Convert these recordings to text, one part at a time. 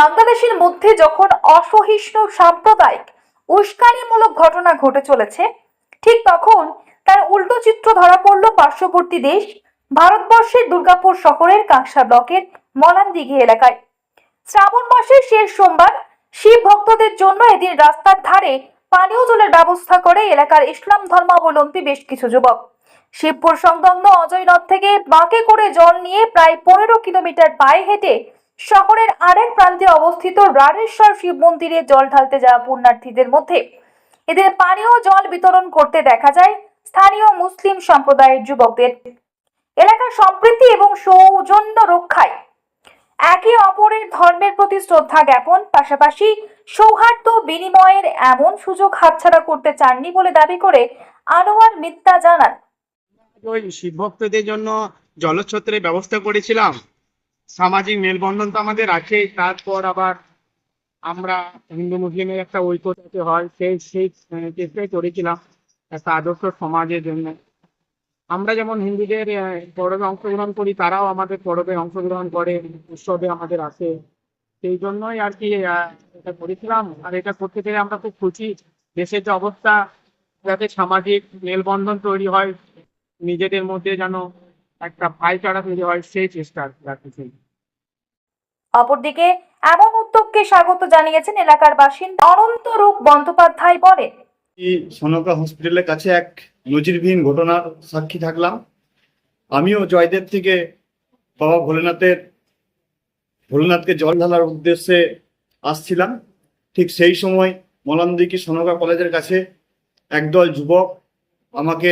বাংলাদেশের মধ্যে যখন অসহিষ্ণু সাম্প্রদায়িক উস্কানিমূলক ঘটনা ঘটে চলেছে, ঠিক তখন তার উল্টো চিত্র ধরা পড়ল পার্শ্ববর্তী দেশ ভারতবর্ষের দুর্গাপুর শহরের কাঁকসা ব্লকের মলানদিঘি এলাকায়। শ্রাবণ মাসের শেষ সোমবার শিব ভক্তদের জন্য এদিন রাস্তার ধারে পানীয় জলের ব্যবস্থা করে এলাকার ইসলাম ধর্মাবলম্বী বেশ কিছু যুবক। শিবপুর সংলগ্ন অজয় নদ থেকে বাঁকে করে জল নিয়ে প্রায় পনেরো কিলোমিটার পায়ে হেঁটে শহরের আরেক প্রান্তে অবস্থিত রাড়েশ্বর শিব মন্দিরে জল ঢালতে যাওয়া পুণ্যার্থীদের মধ্যে এদের পানীয় জল বিতরণ করতে দেখা যায় স্থানীয় মুসলিম সম্প্রদায়ের যুবকদের। এলাকার সম্প্রীতি এবং সৌজন্য রক্ষায় একে অপরের ধর্মের প্রতি শ্রদ্ধা জ্ঞাপন, পাশাপাশি সৌহার্দ্য বিনিময়ের এমন সুযোগ হাতছাড়া করতে চাননি বলে দাবি করে আনোয়ার মিত্তা জানান। ওই শিব ভক্তদের জন্য জলছত্রের ব্যবস্থা করেছিলাম। সামাজিক মেলবন্ধন তো আমাদের আছে তারপর আবার আমরা হিন্দু মুসলিমের একটা ঐক্য যাতে হয়, সেই সেই চেষ্টাই করেছিলাম একটা আদর্শ সমাজের জন্য। আমরা যেমন হিন্দুদের পরবে অংশগ্রহণ করি, তারাও আমাদের পরবে অংশগ্রহণ করে, উৎসবে আমাদের আসে। সেই জন্যই আর কি এটা করেছিলাম। আর এটা করতে পেরে আমরা খুব খুশি। দেশের যে অবস্থা, যাতে সামাজিক মেলবন্ধন তৈরি হয়, নিজেদের মধ্যে যেন একটা ভাইচারা তৈরি হয় সেই চেষ্টা রাখতেছি অপরদিকে এমন উদ্যোগকে স্বাগত জানিয়েছেন এলাকার বাসিন্দা অনন্ত রূপ বন্দ্যোপাধ্যায় বলেন। এই সনকা হসপিটালের কাছে এক নজিরবিহীন ঘটনার সাক্ষী থাকলাম। আমিও জয়দেব থেকে বাবা ভোলেনাথের ভোলেনাথকে জল ঢালার উদ্দেশ্যে আসছিলাম। ঠিক সেই সময় মলানদিকি সনকা কলেজের কাছে একদল যুবক আমাকে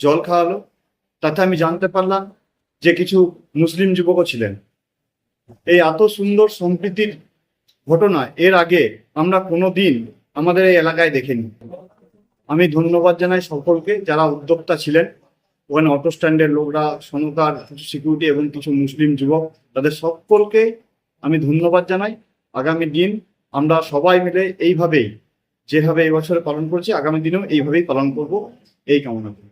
জল খাওয়ালো। তাতে আমি জানতে পারলাম যে কিছু মুসলিম যুবকও ছিলেন। এই এত সুন্দর সম্প্রীতির ঘটনা, এর আগে আমরা কোনো দিন আমাদের এই এলাকায় দেখিনি। আমি ধন্যবাদ জানাই সকলকে, যারা উদ্যোক্তা ছিলেন। ওখানে অটো স্ট্যান্ডের লোকরা সনকার কিছু সিকিউরিটি এবং কিছু মুসলিম যুবক, তাদের সকলকে আমি ধন্যবাদ জানাই। আগামী দিন আমরা সবাই মিলে এইভাবেই, যেভাবে এই বছরে পালন করছি, আগামী দিনেও এইভাবেই পালন করব। এই কামনা করি।